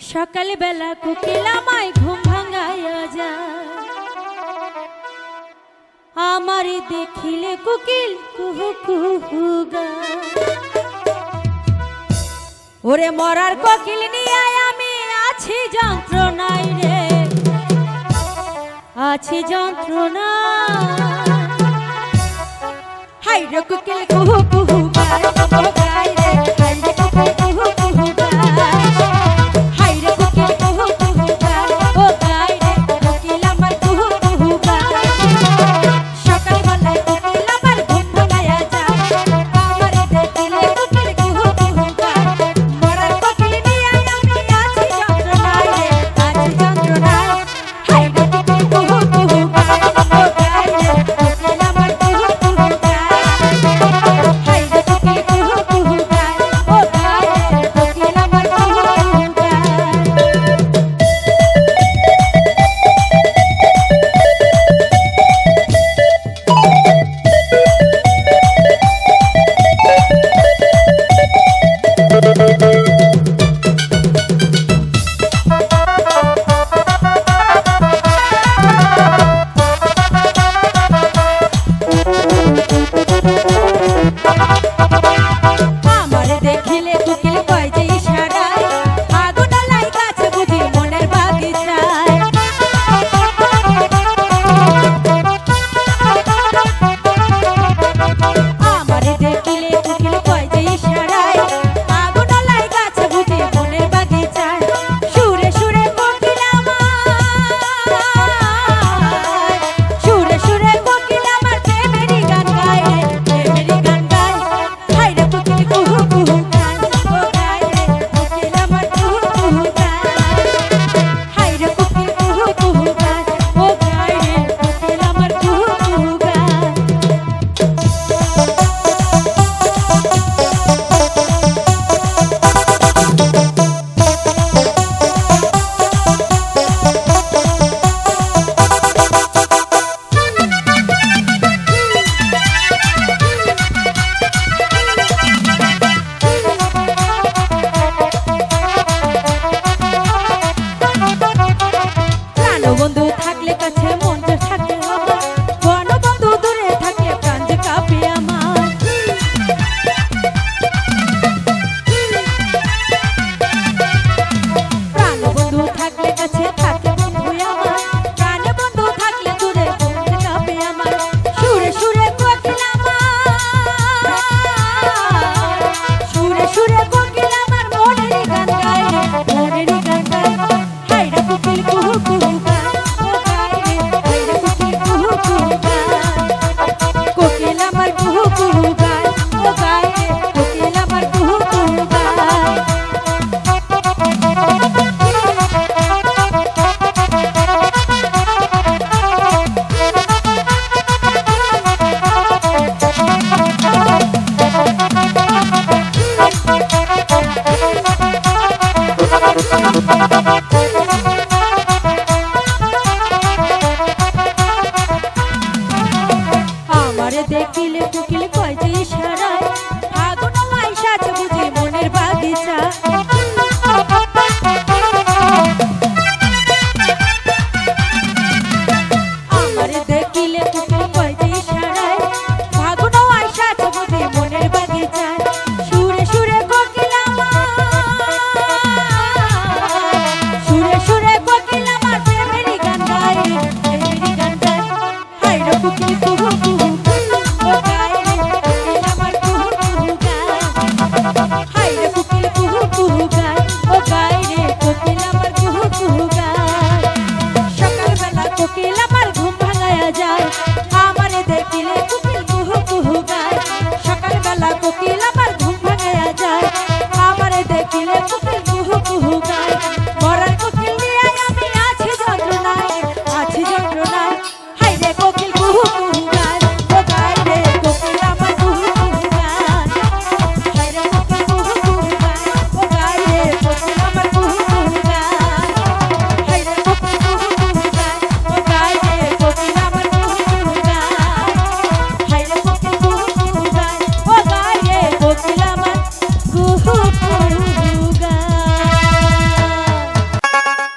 সকালবেলা কুকিলামায় ঘুম ভাঙায়া যা আমার দেখিলে কুকিল কুহু কুহু গা ওরে মরার কোকিল নিয়ে আমি আছি যন্ত্রণায় রে। আছি যন্ত্রণা হাই রে কুকিল কুহু কুহু গায় গায়